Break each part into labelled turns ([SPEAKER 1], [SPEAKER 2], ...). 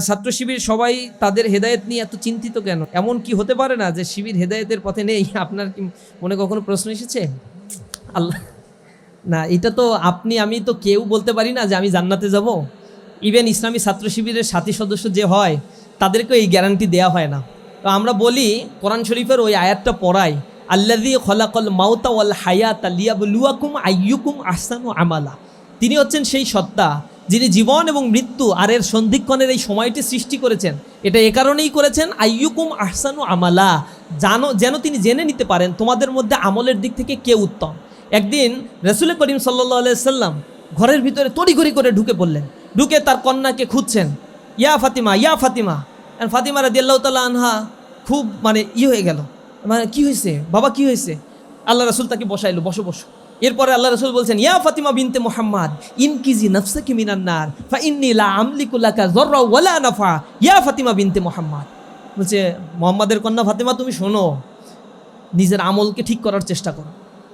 [SPEAKER 1] ছাত্র শিবির সবাই তাদের হেদায়েত নিয়ে এত চিন্তিত কেন? এমন কি হতে পারে না যে শিবির হেদায়েতের পথে নেই? আপনার কি মনে কখনো প্রশ্ন এসেছে? আল্লাহ, না, এটা তো আপনি, আমি তো কেউ বলতে পারি না যে আমি জান্নাতে যাব। ইভেন ইসলামী ছাত্র শিবিরের সাথী সদস্য যে হয় তাদেরকে এই গ্যারান্টি দেওয়া হয় না। তো আমরা বলি, কোরআন শরীফের ওই আয়াতটা পড়াই আল্লাদি খলাকল মাউতা ওয়াল হায়াত লিয়াবলুয়াকুম আইয়ুকুম আহসানু আমালা। তিনি হচ্ছেন সেই সত্তা। যিনি জীবন এবং মৃত্যু আর এর সন্ধিক্ষণের এই সময়টি সৃষ্টি করেছেন, এটা এ কারণেই করেছেন, আইয়ুকুম আহসানু আমালা, জানো, যেন তিনি জেনে নিতে পারেন তোমাদের মধ্যে আমলের দিক থেকে কে উত্তম। একদিন রসুল করিম সাল্লা সাল্লাম ঘরের ভিতরে তড়িঘড়ি করে ঢুকে পড়লেন। ঢুকে তার কন্যাকে খুঁজছেন, ইয়া ফাতিমা ইয়া ফাতিমা। ফাতিমা রাদি আল্লাহ তালা আনহা খুব মানে ই হয়ে গেল। মানে কি হয়েছে বাবা কি হয়েছে আল্লাহ রসুল তাকে বসাইলো, বসো বসো। এরপরে আল্লাহ রসুল বলছেন, ইয়া ফাতিমা বিনতে মোহাম্মদ, ইনকিজি নফসাকি মিনান্নার ফা ইন্নি লা আমলিকুল্লাকা জররা ওয়ালা নাফা ইয়া ফাতিমা বিনতে মোহাম্মদ। বলছে, মোহাম্মদের কন্যা ফাতিমা, তুমি শোনো, নিজের আমলকে ঠিক করার চেষ্টা করো।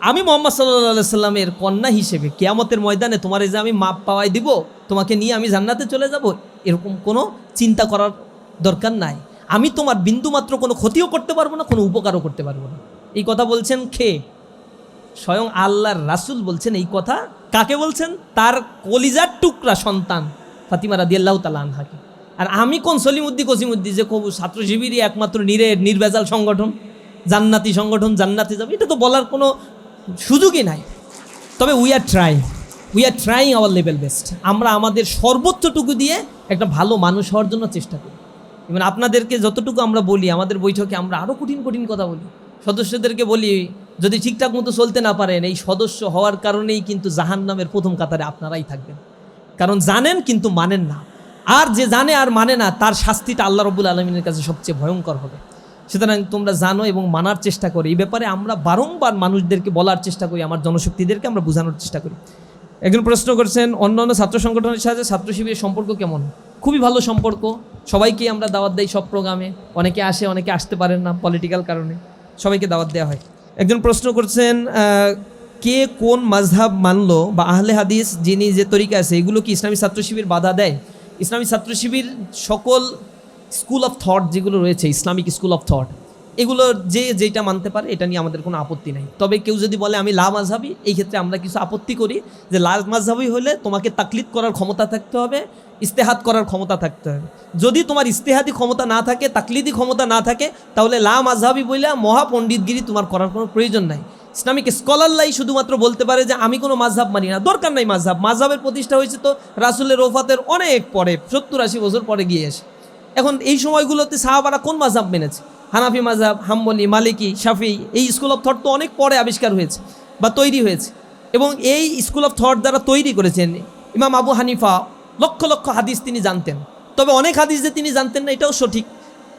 [SPEAKER 1] আমি মোহাম্মদ সাল্লাহ সাল্লামের কন্যা হিসেবে কেয়ামতের ময়দানে তোমার এই যে আমি মাপ পাওয়াই দিব, তোমাকে নিয়ে আমি জান্নাতে চলে যাব, এরকম কোনো চিন্তা করার দরকার নাই। আমি তোমার বিন্দুমাত্র কোনো ক্ষতিও করতে পারব না, কোনো উপকারও করতে পারব না। এই কথা বলছেন খে স্বয়ং আল্লাহর রাসুল বলছেন এই কথা। কাকে বলছেন? তার কলিজার টুকরা সন্তান, ফাতিমা রাদি আল্লাহ তালা আনহাকে। আর আমি কোন সলিমুদ্দি, কসিমুদ্দি, যে কবু ছাত্র শিবিরই একমাত্র নিরে নির্ভেজাল সংগঠন, জান্নাতি সংগঠন, জান্নাতে যাবে, এটা তো বলার কোনো সুযোগই নাই। তবে we are try we are trying our level best আমরা আমাদের সর্বোচ্চটুকু দিয়ে একটা ভালো মানুষ হওয়ার জন্য চেষ্টা করি। এবং আপনাদেরকে যতটুকু আমরা বলি, আমাদের বৈঠকে আমরা আরও কঠিন কঠিন কথা বলি। সদস্যদেরকে বলি যদি ঠিকঠাক মতো চলতে না পারেন, এই সদস্য হওয়ার কারণেই কিন্তু জাহান নামের প্রথম কাতারে আপনারাই থাকবেন। কারণ জানেন কিন্তু মানেন না। আর যে জানে আর মানে না, তার শাস্তিটা আল্লাহ রবুল আলমিনের কাছে সবচেয়ে ভয়ঙ্কর হবে। সুতরাং তোমরা জানো এবং মানার চেষ্টা করি। এই ব্যাপারে আমরা বারংবার মানুষদেরকে বলার চেষ্টা করি, আমার জনশক্তিদেরকে আমরা বোঝানোর চেষ্টা করি। একজন প্রশ্ন করছেন অন্যান্য ছাত্র সংগঠনের সাথে ছাত্র শিবিরের সম্পর্ক কেমন? খুবই ভালো সম্পর্ক। সবাইকে আমরা দাওয়াত দেই সব প্রোগ্রামে। অনেকে আসে, অনেকে আসতে পারেন না পলিটিক্যাল কারণে। সবাইকে দাওয়াত দেওয়া হয়। একজন প্রশ্ন করছেন কে কোন মাঝহাব মানল বা আহলে হাদিস যিনি যে তরিকা আছে, এগুলো কি ইসলামী ছাত্র শিবির বাধা দেয়? ইসলামী ছাত্র শিবির সকল স্কুল অফ থট যেগুলো রয়েছে, ইসলামিক স্কুল অফ থট এগুলো যে যেটা মানতে পারে, এটা নিয়ে আমাদের কোনো আপত্তি নাই। তবে কেউ যদি বলে, আমি লা মাঝহাবি এই ক্ষেত্রে আমরা কিছু আপত্তি করি যে, লা মাঝহাবি হলে তোমাকে তাকলিদ করার ক্ষমতা থাকতে হবে ইস্তেহাত করার ক্ষমতা থাকতে হবে। যদি তোমার ইস্তেহাদি ক্ষমতা না থাকে, তাকলিদি ক্ষমতা না থাকে, তাহলে লা মাঝহাবি বইলে মহাপণ্ডিতগিরি তোমার করার কোনো প্রয়োজন নাই। ইসলামিক স্কলারলাই শুধুমাত্র বলতে পারে যে, আমি কোনো মাঝহাব মানি না। দরকার নাই মাঝহাব মাঝহাবের প্রতিষ্ঠা হয়েছে তো রাসুলের ওফাতের অনেক পরে, সত্তর আশি বছর পরে গিয়ে এসে। এখন এই সময়গুলোতে সাহাবারা কোন মাঝহাব মেনেছে? হানাফি মাজাব হাম্বলি, মালিকি, শাফি এই স্কুল অফ থট তো অনেক পরে আবিষ্কার হয়েছে বা তৈরি হয়েছে এবং এই স্কুল অফ থট যারা তৈরি করেছেন ইমাম আবু হানিফা, লক্ষ লক্ষ হাদিস তিনি জানতেন। তবে অনেক হাদিস যে তিনি জানতেন না, এটাও সঠিক।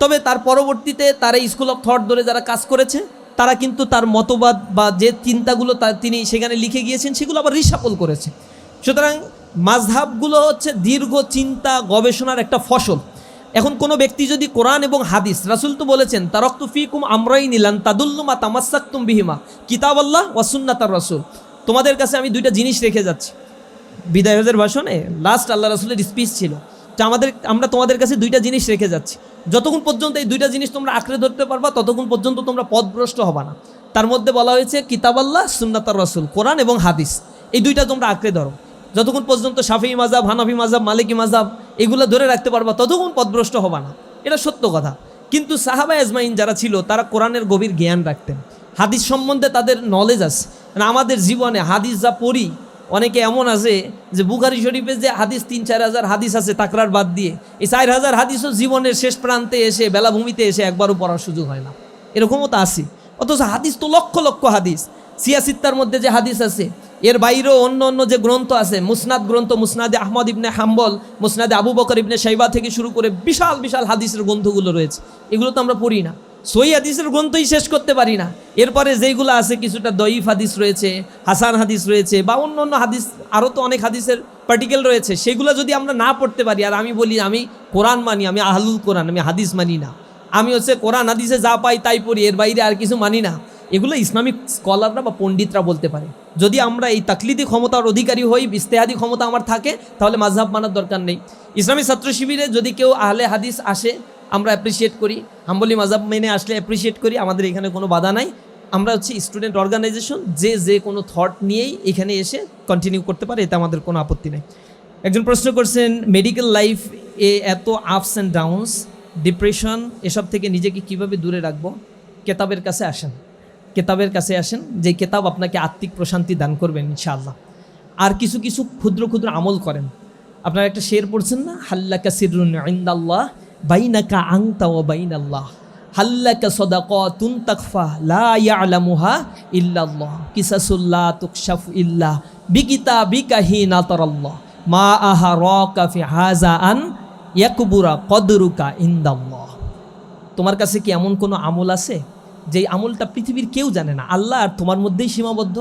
[SPEAKER 1] তবে তার পরবর্তীতে তার এই স্কুল অফ থট ধরে যারা কাজ করেছে, তারা কিন্তু তার মতবাদ বা যে চিন্তাগুলো তিনি সেখানে লিখে গিয়েছেন, সেগুলো আবার রিসাপল করেছে। সুতরাং মাঝহাবগুলো হচ্ছে দীর্ঘ চিন্তা গবেষণার একটা ফসল। এখন কোনো ব্যক্তি যদি কোরআন এবং হাদিস, রাসুল তো বলেছেন, তারক্ত ফিকুম আমরাই নিলান তাদুল্লুমা তামাসাক্তুম বিহিমা। কিতাব আল্লাহ ওয়াসুন্নাতার রাসুল। তোমাদের কাছে আমি দুইটা জিনিস রেখে যাচ্ছি। বিদায় হজের ভাষণে লাস্ট আল্লাহ রাসুলের স্পিচ ছিল। যে আমাদের, আমরা তোমাদের কাছে দুইটা জিনিস রেখে যাচ্ছি। যতক্ষণ পর্যন্ত এই দুইটা জিনিস তোমরা আঁকড়ে ধরতে পারবা, ততক্ষণ পর্যন্ত তোমরা পথভ্রষ্ট হবা না। তার মধ্যে বলা হয়েছে, কিতাব আল্লাহ, সুন্নাতার রসুল, কোরআন এবং হাদিস। এই দুইটা তোমরা আঁকড়ে ধরো। যতক্ষণ পর্যন্ত শাফি মাজাব হানাফি মাজাব মালিকি মাজাব এগুলো ধরে রাখতে পারবা, ততক্ষণ পথভ্রষ্ট হবা না। এটা সত্য কথা। কিন্তু সাহাবা এজমাইন যারা ছিল, তারা কোরআনের গভীর জ্ঞান রাখতেন। হাদিস সম্বন্ধে তাদের নলেজ আছে। মানে আমাদের জীবনে হাদিস যা পড়ি, অনেকে এমন আছে যে বুখারি শরীফে যে হাদিস তিন চার হাজার হাদিস আছে তাকরার বাদ দিয়ে, এই চার হাজার হাদিসও জীবনের শেষ প্রান্তে এসে বেলাভূমিতে এসে একবারও পড়ার সুযোগ হয় না। এরকমও তো আছে। অথচ হাদিস তো লক্ষ লক্ষ হাদিস। সিয়াসিত্তার মধ্যে যে হাদিস আছে এর বাইরেও অন্য অন্য যে গ্রন্থ আছে, মুসনাদ গ্রন্থ, মুসনাদে আহমদ ইবনে হাম্বল, মুসনাদে আবু বকর ইবনে সাইবা থেকে শুরু করে বিশাল বিশাল হাদিসের গ্রন্থগুলো রয়েছে। এগুলো তো আমরা পড়ি না। সই হাদিসের গ্রন্থই শেষ করতে পারি না। এরপরে যেইগুলো আছে, কিছুটা দইফ হাদিস রয়েছে, হাসান হাদিস রয়েছে, বা অন্য অন্য হাদিস, আরও তো অনেক হাদিসের পার্টিকেল রয়েছে। সেগুলো যদি আমরা না পড়তে পারি, আর আমি বলি, আমি কোরআন মানি, আমি আহলুল কোরআন, আমি হাদিস মানি না। আমি হচ্ছে কোরআন হাদিসে যা পাই তাই পড়ি, এর বাইরে আর কিছু মানি না। এগুলো ইসলামিক স্কলাররা বা পণ্ডিতরা বলতে পারে। যদি আমরা এই তাকলিদি ক্ষমতার অধিকারী হই, ইস্তেহাদি ক্ষমতা আমার থাকে, তাহলে মাঝহাব মানার দরকার নেই। ইসলামী ছাত্র শিবিরে যদি কেউ আহলে হাদিস আসে, আমরা অ্যাপ্রিসিয়েট করি। হাম্বলি মাঝহাব মেনে আসলে অ্যাপ্রিসিয়েট করি, আমাদের এখানে কোনো বাধা নাই। আমরা হচ্ছে স্টুডেন্ট অর্গানাইজেশন যে যে কোনো থট নিয়েই এখানে এসে কন্টিনিউ করতে পারে, এতে আমাদের কোনো আপত্তি নেই। একজন প্রশ্ন করছেন মেডিকেল লাইফ এ এত আপস অ্যান্ড ডাউনস ডিপ্রেশন এসব থেকে নিজেকে কীভাবে দূরে রাখব? কেতাবের কাছে আসেন। কেতাবের কাছে আসেন, যে কেতাব আপনাকে আত্মিক প্রশান্তি দান করবেন ইনশাআল্লাহ। আর কিছু কিছু ক্ষুদ্র ক্ষুদ্র আমল করেন। আপনারা একটা শের পড়ছেন না? হাল্লাকা সিরুন ইন্দাল্লাহ, বাইনাকা আংতা ও বাইন আল্লাহ হাল্লাকা সদাক তুন তাকফা লা ইয়ালামুহা ইল্লাল্লাহ। কিসাসুল্লাহ তুকশাফ ইল্লাহ বিকিতা বিকাহি নাতরাল্লাহ মা আহা রকা ফি হাজা আন ইয়াকবুরা কদরুকা ইন্দাল্লাহ। তোমার কাছে কি এমন কোনো আমল আছে? যেই আমলটা পৃথিবীর কেউ জানে না, আল্লাহ আর তোমার মধ্যেই সীমাবদ্ধ।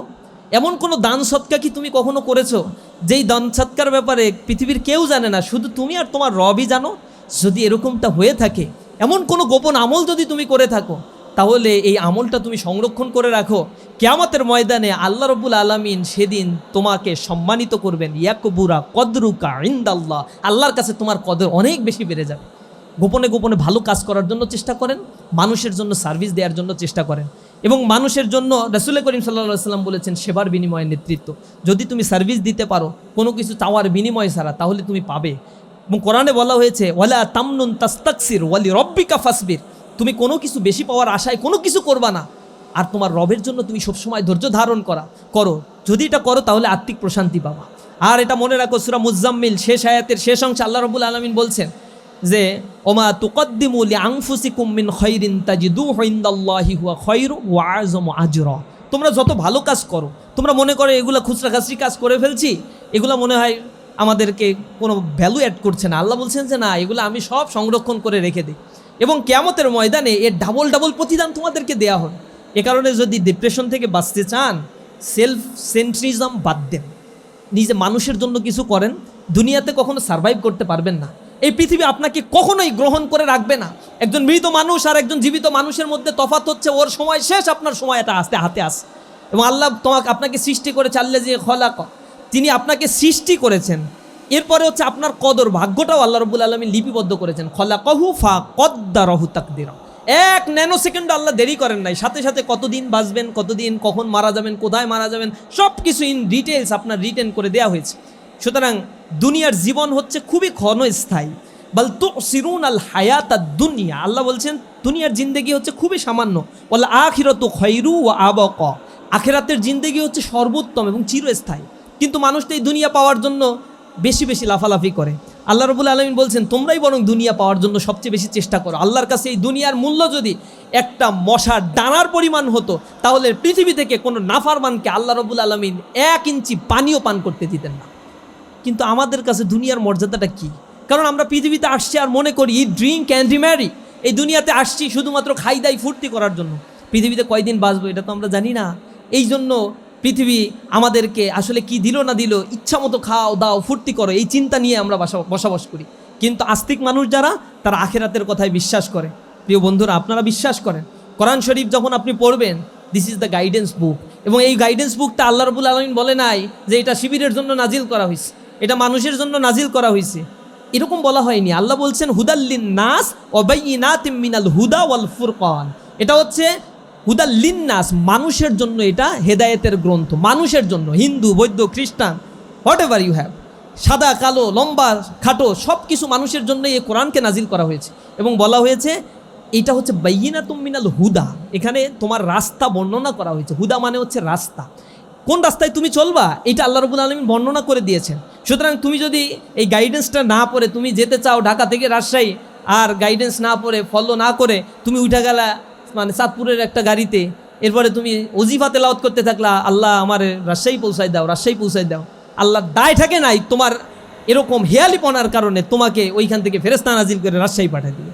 [SPEAKER 1] এমন কোনো দান সৎকা কি তুমি কখনো করেছ? যেই দান সৎকার ব্যাপারে পৃথিবীর কেউ জানে না, শুধু তুমি আর তোমার রবই জানো? যদি এরকমটা হয়ে থাকে, এমন কোনো গোপন আমল যদি তুমি করে থাকো, তাহলে এই আমলটা তুমি সংরক্ষণ করে রাখো। কেয়ামতের ময়দানে আল্লাহ রবুল আলমিন সেদিন তোমাকে সম্মানিত করবেন, ইয়াকবুরা কদরুকা ইন্দাল্লাহ। আল্লাহর কাছে তোমার কদর অনেক বেশি বেড়ে যাবে। গোপনে গোপনে ভালো কাজ করার জন্য চেষ্টা করেন, মানুষের জন্য সার্ভিস দেওয়ার জন্য চেষ্টা করেন। এবং মানুষের জন্য রাসুল করিম সাল্লা সাল্লাম বলেছেন, সেবার বিনিময়ে নেতৃত্ব। যদি তুমি সার্ভিস দিতে পারো, কোনো কিছু চাওয়ার বিনিময় ছাড়া, তাহলে তুমি পাবে। এবং কোরআনে বলা হয়েছে, ওয়ালা তামনুন তাস্তাকসির, ওয়ালি রব্বিকা ফাসবির। তুমি কোনো কিছু বেশি পাওয়ার আশায় কোনো কিছু করবা না। আর তোমার রবের জন্য তুমি সবসময় ধৈর্য ধারণ করা, করো। যদি এটা করো, তাহলে আত্মিক প্রশান্তি পাবা। আর এটা মনে রাখো, সুরা মুজাম্মিল, শেষ আয়াতের শেষ অংশে আল্লাহ রবুল আলমিন বলছেন যে, ওমা তুকদ্দিমু লিআনফুসিকুম মিন খাইরিন তাজিদুহু ইনদাল্লাহি হুয়া খায়রু ওয়া আযমু আজরা। তোমরা যত ভালো কাজ করো, তোমরা মনে করো এগুলো খুচরা খাসরি কাজ করে ফেলছি, এগুলো মনে হয় আমাদেরকে কোনো ভ্যালু অ্যাড করছে না। আল্লাহ বলছেন যে, না, এগুলো আমি সব সংরক্ষণ করে রেখে দিই। এবং কেয়ামতের ময়দানে এর ডাবল ডাবল প্রতিদান তোমাদেরকে দেয়া হয় এ কারণে যদি ডিপ্রেশন থেকে বাঁচতে চান সেলফ সেন্ট্রিজম বাদ দেন। নিজে মানুষের জন্য কিছু করেন, দুনিয়াতে কখনো সার্ভাইভ করতে পারবেন না। এই পৃথিবী আপনাকে কখনোই গ্রহণ করে রাখবে না। একজন মৃত মানুষ আর একজন জীবিত মানুষের মধ্যে তফাৎ হচ্ছে, ওর সময় শেষ, আপনার সময় এটা আসতে, হাতে আস। এবং আল্লাহ তোমাকে, আপনাকে সৃষ্টি করে চাললে যে খলাক। তিনি আপনাকে সৃষ্টি করেছেন। এরপরে হচ্ছে আপনার কদর ভাগ্যটাও আল্লাহ রবুল আলমী লিপিবদ্ধ করেছেন। খলা কহু ফা কদ্দারহু তাকদির। এক ন্যানো সেকেন্ড আল্লাহ দেরি করেন নাই। সাথে সাথে কতদিন বাঁচবেন, কতদিন, কখন মারা যাবেন, কোথায় মারা যাবেন সব কিছু ইন ডিটেলস আপনার রিটেন করে দেওয়া হয়েছে। সুতরাং দুনিয়ার জীবন হচ্ছে খুবই ক্ষণস্থায়ী। বল তো সিরুন আল হায়াত আর দুনিয়া। আল্লাহ বলছেন, দুনিয়ার জিন্দেগি হচ্ছে খুবই সামান্য। বলে আখিরত খৈরু ও আবক। আখেরাতের জিন্দেগি হচ্ছে সর্বোত্তম এবং চিরস্থায়ী। কিন্তু মানুষ তো এই দুনিয়া পাওয়ার জন্য বেশি বেশি লাফালাফি করে। আল্লাহ রবুল আলমিন বলছেন, তোমরাই বরং দুনিয়া পাওয়ার জন্য সবচেয়ে বেশি চেষ্টা করো। আল্লাহর কাছে এই দুনিয়ার মূল্য যদি একটা মশার ডানার পরিমাণ হতো, তাহলে পৃথিবী থেকে কোনো নাফারমানকে আল্লাহ রবুল আলমিন এক ইঞ্চি পানিও পান করতে দিতেন না। কিন্তু আমাদের কাছে দুনিয়ার মর্যাদাটা কি? কারণ আমরা পৃথিবীতে আসছি আর মনে করি ড্রিঙ্ক অ্যান্ড রিম্যারি এই দুনিয়াতে আসছি শুধুমাত্র খাই, দাই, ফুর্তি করার জন্য। পৃথিবীতে কয়দিন বাঁচবো এটা তো আমরা জানি না। এই জন্য পৃথিবী আমাদেরকে আসলে কি দিল না দিল, ইচ্ছা মতো খাও, দাও, ফুর্তি করো, এই চিন্তা নিয়ে আমরা বাসা- বসবাস করি। কিন্তু আস্তিক মানুষ যারা, তারা আখেরাতের কথায় বিশ্বাস করে। প্রিয় বন্ধুরা, আপনারা বিশ্বাস করেন। কোরআন শরীফ যখন আপনি পড়বেন this is the guidance book এবং এই গাইডেন্স বুকটা আল্লাহ রবুল আলমিন বলে নাই যে এটা শিবিরের জন্য নাজিল করা হয়েছে এটা মানুষের জন্য নাজিল করা হয়েছে। এরকম বলা হয়নি। আল্লাহ বলছেন হুদাল্লিন নাস মিনাল হুদা ওয়াল ফুরকান। এটা হচ্ছে হুদাল্লিন নাস মানুষের জন্য এটা হেদায়েতের গ্রন্থ, মানুষের জন্য, হিন্দু, বৌদ্ধ, খ্রিস্টান হোয়াট এভার ইউ হ্যাভ সাদা, কালো, লম্বা, খাটো সব কিছু মানুষের জন্য এই কোরআনকে নাজিল করা হয়েছে। এবং বলা হয়েছে, এটা হচ্ছে বাইনা তুমিনাল হুদা। এখানে তোমার রাস্তা বর্ণনা করা হয়েছে। হুদা মানে হচ্ছে রাস্তা। কোন রাস্তায় তুমি চলবা, এটা আল্লাহ রবুল আলমী বর্ণনা করে দিয়েছেন। সুতরাং তুমি যদি এই গাইডেন্সটা না পড়ে, তুমি যেতে চাও ঢাকা থেকে রাজশাহী, আর গাইডেন্স না পড়ে ফলো না করে, তুমি উঠে গেলা মানে চাঁদপুরের একটা গাড়িতে, এরপরে তুমি অজিফা তেলাওয়াত করতে থাকলা, আল্লাহ আমার রাজশাহী পৌঁছায় দাও, রাজশাহী পৌঁছায় দাও। আল্লাহ দায় থাকে নাই, তোমার এরকম হেয়ালিপনার কারণে তোমাকে ওইখান থেকে ফেরেস্তা নাজিল করে রাজশাহী পাঠিয়ে দিবে।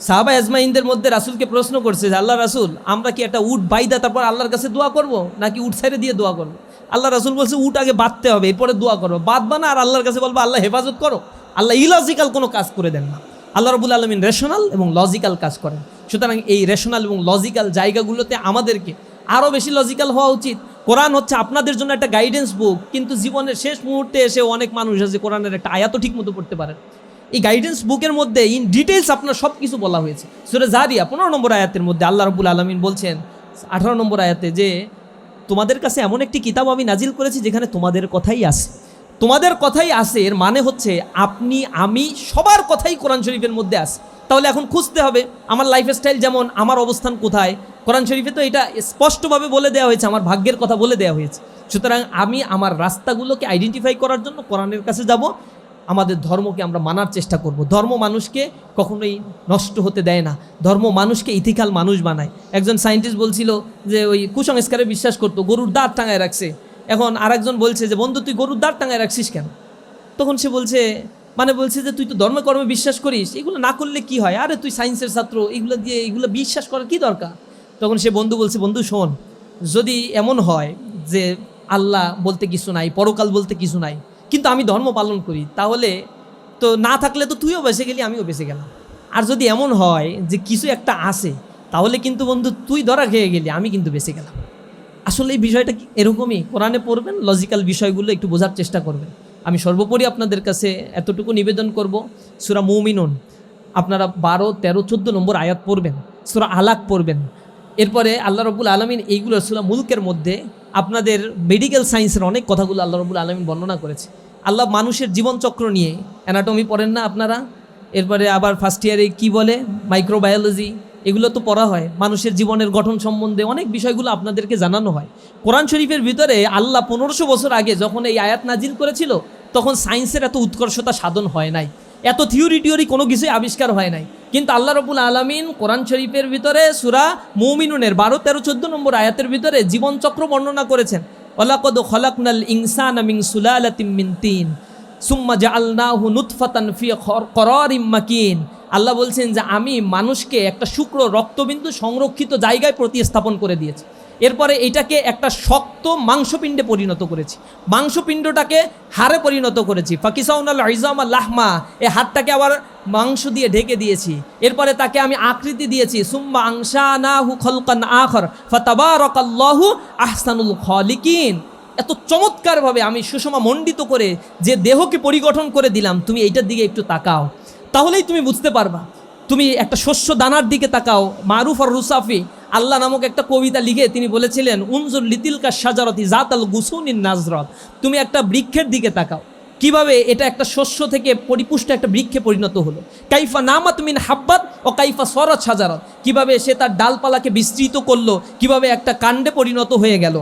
[SPEAKER 1] সাহাবা আজমাইনদের মধ্যে রাসুলকে প্রশ্ন করছে যে, আল্লাহ রাসুল, আমরা কি একটা উট বাইদা তারপর আল্লাহর কাছে দোয়া করব নাকি উট সাইডে দিয়ে দোয়া করব? আল্লাহ রাসুল বলছে, উট আগে বাঁধতে হবে, এরপরে দোয়া করব। বাঁধবা না আর আল্লাহর কাছে বলব, আল্লাহ হেফাজত করো। আল্লাহ ইলজিক্যাল কোনো কাজ করে দেন না। আল্লাহ রবুল আলমিন রেশনাল এবং লজিক্যাল কাজ করেন। সুতরাং এই রেশনাল এবং লজিক্যাল জায়গাগুলোতে আমাদেরকে আরও বেশি লজিক্যাল হওয়া উচিত। কোরআন হচ্ছে আপনাদের জন্য একটা গাইডেন্স বুক কিন্তু জীবনের শেষ মুহূর্তে এসে অনেক মানুষ আছে, কোরআনের একটা আয়াতও ঠিক মতো পড়তে পারেন এই গাইডেন্স বুকের মধ্যে ইন ডিটেলস আপনার সব কিছু বলা হয়েছে। সুরে জারিয়া, পনেরো নম্বর আয়াতের মধ্যে আল্লাহ রবুল আলমিন বলছেন, আঠারো নম্বর আয়াতে যে, তোমাদের কাছে এমন একটি কিতাব আমি নাজিল করেছি যেখানে তোমাদের কথাই আছে। তোমাদের কথাই আছে, এর মানে হচ্ছে আপনি, আমি সবার কথাই কোরআন শরীফের মধ্যে আছে। তাহলে এখন খুঁজতে হবে, আমার লাইফ স্টাইল যেমন, আমার অবস্থান কোথায়? কোরআন শরীফে তো এটা স্পষ্টভাবে বলে দেওয়া হয়েছে, আমার ভাগ্যের কথা বলে দেওয়া হয়েছে। সুতরাং আমি আমার রাস্তাগুলোকে আইডেন্টিফাই করার জন্য কোরআনের কাছে যাব আমাদের ধর্মকে আমরা মানার চেষ্টা করব। ধর্ম মানুষকে কখনোই নষ্ট হতে দেয় না। ধর্ম মানুষকে ইথিক্যাল মানুষ বানায়। একজন সায়েন্টিস্ট বলছিল যে, ওই কুসংস্কারে বিশ্বাস করতো, গরুর দাঁত টাঙায় রাখছে। এখন আরেকজন বলছে যে, বন্ধু, তুই গরুর দাঁত টাঙায় রাখছিস কেন? তখন সে বলছে মানে বলছে যে, তুই তো ধর্মে কর্মে বিশ্বাস করিস, এগুলো না করলে কি হয়? আরে, তুই সায়েন্সের ছাত্র, এগুলো দিয়ে, এগুলো বিশ্বাস করার কি দরকার? তখন সে বন্ধু বলছে, বন্ধু, শোন, যদি এমন হয় যে, আল্লাহ বলতে কিছু নাই, পরকাল বলতে কিছু নাই কিন্তু আমি ধর্ম পালন করি, তাহলে তো না থাকলে তো তুইও বেঁচে গেলি, আমিও বেঁচে গেলাম। আর যদি এমন হয় যে কিছু একটা আসে তাহলে কিন্তু বন্ধু তুই ধরা খেয়ে গেলি, আমি কিন্তু বেঁচে গেলাম। আসলে এই বিষয়টা এরকমই? কোরআনে পড়বেন লজিক্যাল বিষয়গুলো একটু বোঝার চেষ্টা করবেন। আমি সর্বোপরি আপনাদের কাছে এতটুকু নিবেদন করব, সুরা মৌমিনুন। আপনারা বারো, তেরো, চোদ্দ নম্বর আয়াত পড়বেন, সুরা আলাক পড়বেন। এরপরে আল্লাহ রবুল আলমিন এইগুলো সুরা মুলকের মধ্যে আপনাদের মেডিকেল সায়েন্সের অনেক কথাগুলো আল্লাহ রবুল আলমিন বর্ণনা করেছে। আল্লাহ মানুষের জীবনচক্র নিয়ে। অ্যানাটমি পড়েন না আপনারা? এরপরে আবার ফার্স্ট ইয়ারে কি বলে? মাইক্রোবায়োলজি এগুলো তো পড়া হয়। মানুষের জীবনের গঠন সম্বন্ধে অনেক বিষয়গুলো আপনাদেরকে জানানো হয়। কোরআন শরীফের ভিতরে আল্লাহ পনেরোশো বছর আগে যখন এই আয়াত নাজিল করেছিল, তখন সায়েন্সের এত উৎকর্ষতা সাধন হয় নাই। এত থিওরি টিওরি কোনো কিছুই আবিষ্কার হয় নাই। কিন্তু আল্লাহ রবুল আলমিন কোরআন শরীফের ভিতরে সুরা মৌমিনুনের বারো, তেরো, চোদ্দ নম্বর আয়াতের ভিতরে জীবনচক্র বর্ণনা করেছেন। ওলাকদ খলাকনাল ইনসান মিং সুলালাতিম মিন তিন। সুম্মা জাআলনাহু নুতফাতান ফি করারিম মাকিন। আল্লাহ বলছেন যে আমি মানুষকে একটা শুক্র রক্তবিন্দু সংরক্ষিত জায়গায় প্রতিস্থাপন করে দিয়েছি। এরপরে এটাকে একটা শক্ত মাংসপিণ্ডে পরিণত করেছি। মাংসপিণ্ডটাকে হাড়ে পরিণত করেছি। ফাকিসাউনাল ইজাম লাহমা এই হাতটাকে আবার মাংস দিয়ে ঢেকে দিয়েছি। এরপরে তাকে আমি আকৃতি দিয়েছি। সুম্মা আংশানাহু খলকান আখর, ফাতাবারাকাল্লাহু আহসানুল খলিকিন। এত চমৎকারভাবে আমি সুষমা মণ্ডিত করে যে দেহকে পরিগঠন করে দিলাম, তুমি এইটার দিকে একটু তাকাও। তাহলেই তুমি বুঝতে পারবা তুমি একটা শস্য দানার দিকে তাকাও, মারুফ আর রুসাফি, আল্লাহ নামক একটা কবিতা লিখে তিনি বলেছিলেন, উনজুর লিতিলকা সাজারতি জাত আল গুসুনিন নাজরত। তুমি একটা বৃক্ষের দিকে তাকাও। কীভাবে এটা একটা শস্য থেকে পরিপুষ্ট একটা বৃক্ষে পরিণত হলো? কাইফা নামাত মিন হাব্বাত ও কাইফা সরত সাজারত কীভাবে সে তার ডালপালাকে বিস্তৃত করল? কীভাবে একটা কাণ্ডে পরিণত হয়ে গেল?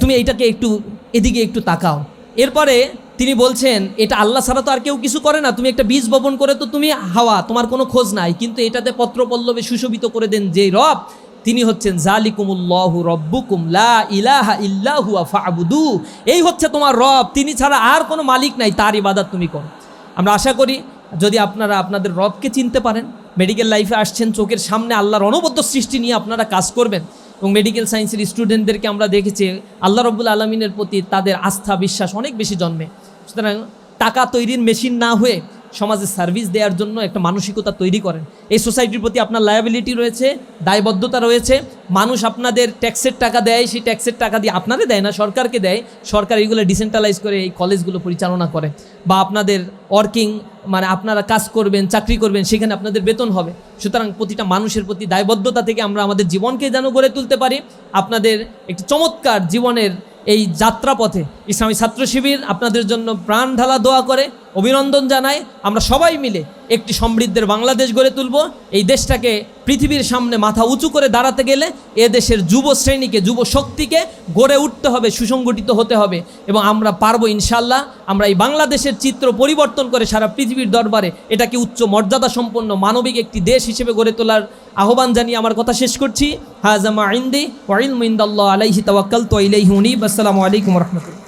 [SPEAKER 1] তুমি এইটাকে একটু এদিকে একটু তাকাও। এরপরে তিনি বলছেন, এটা আল্লাহ ছাড়া তো আর কেউ কিছু করে না। তুমি একটা বীজ বপন করে তো তুমি হাওয়া, তোমার কোনো খোঁজ নাই। কিন্তু এটাতে পত্র পল্লবে সুশোভিত করে দেন যে রব, তিনি হচ্ছেন, জালিকুমুল্লাহু রব্বুকুম লা ইলাহা ইল্লাহু ফাবুদু। এই হচ্ছে তোমার রব। তিনি ছাড়া আর কোনো মালিক নাই, তার ইবাদত তুমি করো। আমরা আশা করি, যদি আপনারা আপনাদের রবকে চিনতে পারেন, মেডিকেল লাইফে আসছেন, চোখের সামনে আল্লাহর অনবদ্য সৃষ্টি নিয়ে আপনারা কাজ করবেন। এবং মেডিকেল সায়েন্সের স্টুডেন্টদেরকে আমরা দেখেছি, আল্লাহ রব্বুল আলমিনের প্রতি তাদের আস্থা, বিশ্বাস অনেক বেশি জন্মে। সুতরাং টাকা তৈরির মেশিন না হয়ে সমাজে সার্ভিস দেওয়ার জন্য একটা মানসিকতা তৈরি করেন। এই সোসাইটির প্রতি আপনার লায়াবিলিটি রয়েছে, দায়বদ্ধতা রয়েছে, মানুষ আপনাদের ট্যাক্সের টাকা দেয়, সেই ট্যাক্সের টাকা দিয়ে আপনাদের দেয় না, সরকারকে দেয়। সরকার এইগুলো ডিসেন্ট্রালাইজ করে এই কলেজগুলো পরিচালনা করে। বা আপনাদের ওয়ার্কিং মানে আপনারা কাজ করবেন, চাকরি করবেন, সেখানে আপনাদের বেতন হবে। সুতরাং প্রতিটা মানুষের প্রতি দায়বদ্ধতা থেকে আমরা আমাদের জীবনকে যেন গড়ে তুলতে পারি। আপনাদের একটি চমৎকার জীবনের এই যাত্রাপথে ইসলামী ছাত্র শিবির আপনাদের জন্য প্রাণ ঢালা দোয়া করে। অভিনন্দন জানাই। আমরা সবাই মিলে একটি সমৃদ্ধের বাংলাদেশ গড়ে তুলব। এই দেশটাকে পৃথিবীর সামনে মাথা উঁচু করে দাঁড়াতে গেলে এ দেশের যুব শ্রেণীকে, যুব শক্তিকে গড়ে উঠতে হবে, সুসংগঠিত হতে হবে এবং আমরা পারব ইনশাল্লাহ আমরা এই বাংলাদেশের চিত্র পরিবর্তন করে সারা পৃথিবীর দরবারে এটাকে উচ্চ মর্যাদা সম্পন্ন মানবিক একটি দেশ হিসেবে গড়ে তোলার আহ্বান জানিয়ে আমার কথা শেষ করছি। হাজামা ইন্দি ওয়াইল মিন্দাল্লাহ আলাইহি তাওয়াক্কাল তো ইলাইহি আসসালামু আলাইকুম রহমতুল্লাহ।